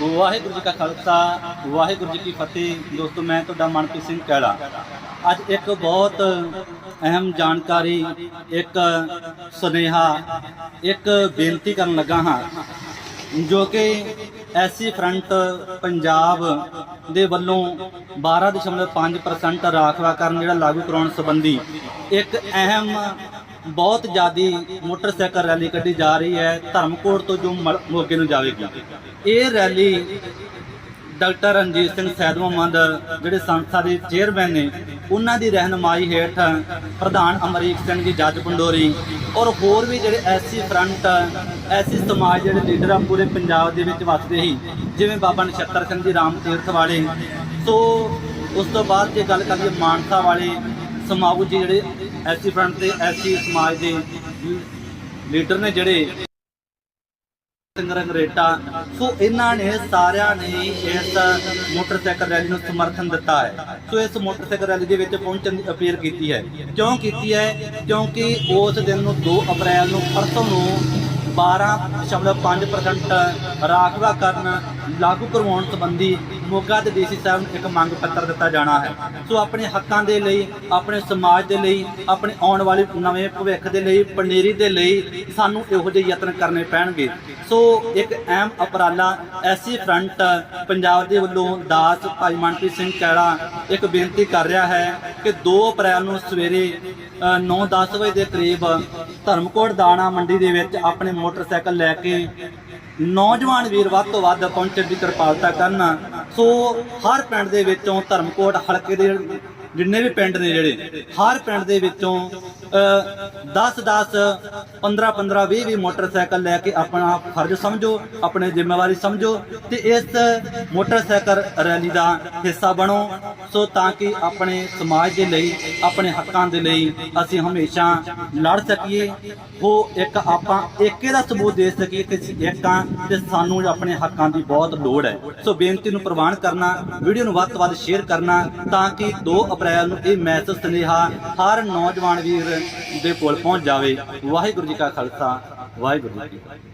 ਵਾਹਿਗੁਰੂ ਜੀ ਕਾ ਖਾਲਸਾ, ਵਾਹਿਗੁਰੂ ਜੀ ਕੀ ਫਤਿਹ। ਦੋਸਤੋ, ਮੈਂ ਤੁਹਾਡਾ ਮਨਪ੍ਰੀਤ ਸਿੰਘ ਕੈਲਾ। ਅੱਜ ਇੱਕ ਬਹੁਤ ਅਹਿਮ ਜਾਣਕਾਰੀ, ਇੱਕ ਸੁਨੇਹਾ, ਇੱਕ ਬੇਨਤੀ ਕਰਨ ਲੱਗਾ ਹਾਂ, ਜੋ ਕਿ ਐਸੀ ਫਰੰਟ ਪੰਜਾਬ ਦੇ ਵੱਲੋਂ 12.5% ਰਾਖਵਾਕਰਨ ਜਿਹੜਾ ਲਾਗੂ ਕਰਾਉਣ ਸੰਬੰਧੀ ਇੱਕ ਅਹਿਮ ਬਹੁਤ ਜ਼ਿਆਦੀ ਮੋਟਰਸਾਈਕਲ ਰੈਲੀ ਕੱਢੀ ਜਾ ਰਹੀ ਹੈ। ਧਰਮਕੋਟ ਤੋਂ ਜੋ ਮਲ- ਮੋਗੇ ਨੂੰ ਜਾਵੇਗੀ। ਇਹ ਰੈਲੀ ਡਾਕਟਰ ਰਣਜੀਤ ਸਿੰਘ ਸੈਦ ਮੁਹੰਮਦ ਜਿਹੜੇ ਸੰਸਥਾ ਦੇ ਚੇਅਰਮੈਨ ਨੇ, ਉਹਨਾਂ ਦੀ ਰਹਿਨਮਾਈ ਹੇਠ ਪ੍ਰਧਾਨ ਅਮਰੀਕ ਸਿੰਘ ਜੀ, ਜੱਜ ਪੰਡੋਰੀ ਔਰ ਹੋਰ ਵੀ ਜਿਹੜੇ ਐਸੀ ਫਰੰਟ ਐਸੀ ਸਮਾਜ ਜਿਹੜੇ ਲੀਡਰ ਆ, ਪੂਰੇ ਪੰਜਾਬ ਦੇ ਵਿੱਚ ਵੱਸਦੇ ਸੀ। ਜਿਵੇਂ ਬਾਬਾ ਨਛੱਤਰ ਸਿੰਘ ਜੀ, ਰਾਮ ਤੀਰਥ ਵਾਲੇ। ਸੋ, ਉਸ ਤੋਂ ਬਾਅਦ ਜੇ ਗੱਲ ਕਰੀਏ ਮਾਨਸਾ ਵਾਲੇ, ਸਮਾਊ ਜੀ ਜਿਹੜੇ ਐਸੀ ਫਰੰਟ ਤੇ ਐਸੀ ਸਮਾਜ ਦੇ ਲੀਡਰ ਨੇ ਜਿਹੜੇ ਸਿੰਘ ਰੰਗਰੇਟਾ ਸੋ ਇਹਨਾਂ ਨੇ ਸਾਰਿਆਂ ਨੇ ਇਸ ਮੋਟਰਸਾਈਕਲ ਰੈਲੀ ਨੂੰ ਸਮਰਥਨ ਦਿੱਤਾ ਹੈ। ਸੋ ਇਸ ਮੋਟਰਸਾਈਕਲ ਰੈਲੀ ਦੇ ਵਿੱਚ ਪਹੁੰਚਣ ਦੀ ਅਪੀਲ ਕੀਤੀ ਹੈ। ਕਿਉਂ ਕੀਤੀ ਹੈ? ਕਿਉਂਕਿ ਉਸ ਦਿਨ ਨੂੰ 2 ਅਪ੍ਰੈਲ ਨੂੰ, ਪਰਸੋਂ ਨੂੰ 12.5% ਰਾਖਵਾ ਕਰਨ ਲਾਗੂ ਕਰਵਾਉਣ ਸੰਬੰਧੀ ਮੋਗਾ ਦੇ ਡੀਸੀ ਸਾਹਿਬ ਨੂੰ ਇੱਕ ਮੰਗ ਪੱਤਰ ਦਿੱਤਾ ਜਾਣਾ ਹੈ। ਸੋ ਆਪਣੇ ਹੱਕਾਂ ਦੇ ਲਈ, ਆਪਣੇ ਸਮਾਜ ਦੇ ਲਈ, ਆਪਣੇ ਆਉਣ ਵਾਲੇ ਨਵੇਂ ਭਵਿੱਖ ਦੇ ਲਈ, ਪਨੀਰੀ ਦੇ ਲਈ ਸਾਨੂੰ ਇਹੋ ਜਿਹੇ ਯਤਨ ਕਰਨੇ ਪੈਣਗੇ। ਸੋ ਇੱਕ ਅਹਿਮ ਉਪਰਾਲਾ ਐਸੀ ਫਰੰਟ ਪੰਜਾਬ ਦੇ ਵੱਲੋਂ ਦਾਸ ਭਾਈ ਮਨਪ੍ਰੀਤ ਸਿੰਘ ਕੈਲਾ ਇੱਕ ਬੇਨਤੀ ਕਰ ਰਿਹਾ ਹੈ ਕਿ 2 ਅਪ੍ਰੈਲ ਨੂੰ ਸਵੇਰੇ 9-10 ਵਜੇ ਦੇ ਕਰੀਬ ਧਰਮਕੋਟ ਦਾਣਾ ਮੰਡੀ ਦੇ ਵਿੱਚ ਆਪਣੇ ਮੋਟਰਸਾਈਕਲ ਲੈ ਕੇ ਨੌਜਵਾਨ ਵੀਰ ਵੱਧ ਤੋਂ ਵੱਧ ਪਹੁੰਚਣ ਦੀ ਕਿਰਪਾਲਤਾ ਕਰਨ। ਸੋ ਹਰ ਪਿੰਡ ਦੇ ਵਿੱਚੋਂ ਧਰਮਕੋਟ ਹਲਕੇ ਦੇ ਜਿੰਨੇ ਵੀ ਪਿੰਡ ਨੇ ਜਿਹੜੇ, ਹਰ ਪਿੰਡ ਦੇ ਵਿੱਚੋਂ 10 10 15 15 20 20 ਮੋਟਰਸਾਈਕਲ ਲੈ ਕੇ ਆਪਣਾ ਫਰਜ਼ ਸਮਝੋ, ਆਪਣੇ ਜ਼ਿੰਮੇਵਾਰੀ ਸਮਝੋ ਤੇ ਇਸ ਮੋਟਰਸਾਈਕਲ ਰੈਲੀ ਦਾ ਹਿੱਸਾ ਬਣੋ। ਸੋ ਤਾਂ ਕਿ ਆਪਣੇ ਸਮਾਜ ਦੇ ਲਈ, ਆਪਣੇ ਹੱਕਾਂ ਦੇ ਲਈ ਅਸੀਂ ਹਮੇਸ਼ਾ ਲੜ ਸਕੀਏ। ਉਹ ਇੱਕ ਆਪਾਂ ਏਕੇ ਦਾ ਸਬੂਤ ਦੇ ਸਕੀਏ ਕਿ ਅਸੀਂ ਇੱਕ ਹਾਂ ਤੇ ਸਾਨੂੰ ਆਪਣੇ ਹੱਕਾਂ ਦੀ ਬਹੁਤ ਲੋੜ ਹੈ। ਸੋ ਬੇਨਤੀ ਨੂੰ ਪ੍ਰਵਾਨ ਕਰਨਾ, ਵੀਡੀਓ ਨੂੰ ਵੱਧ ਤੋਂ ਵੱਧ ਸ਼ੇਅਰ ਕਰਨਾ ਤਾਂ ਕਿ 2 ਅਪ੍ਰੈਲ ਨੂੰ ਇਹ ਮੈਸੇਜ ਸੁਨੇਹਾ ਹਰ ਨੌਜਵਾਨ ਵੀਰ ਦੇ ਕੋਲ ਪਹੁੰਚ ਜਾਵੇ। ਵਾਹਿਗੁਰੂ ਜੀ ਕਾ ਖਾਲਸਾ ਵਾਹਿਗੁਰੂ ਜੀ ਕੀ ਫਤਿਹ।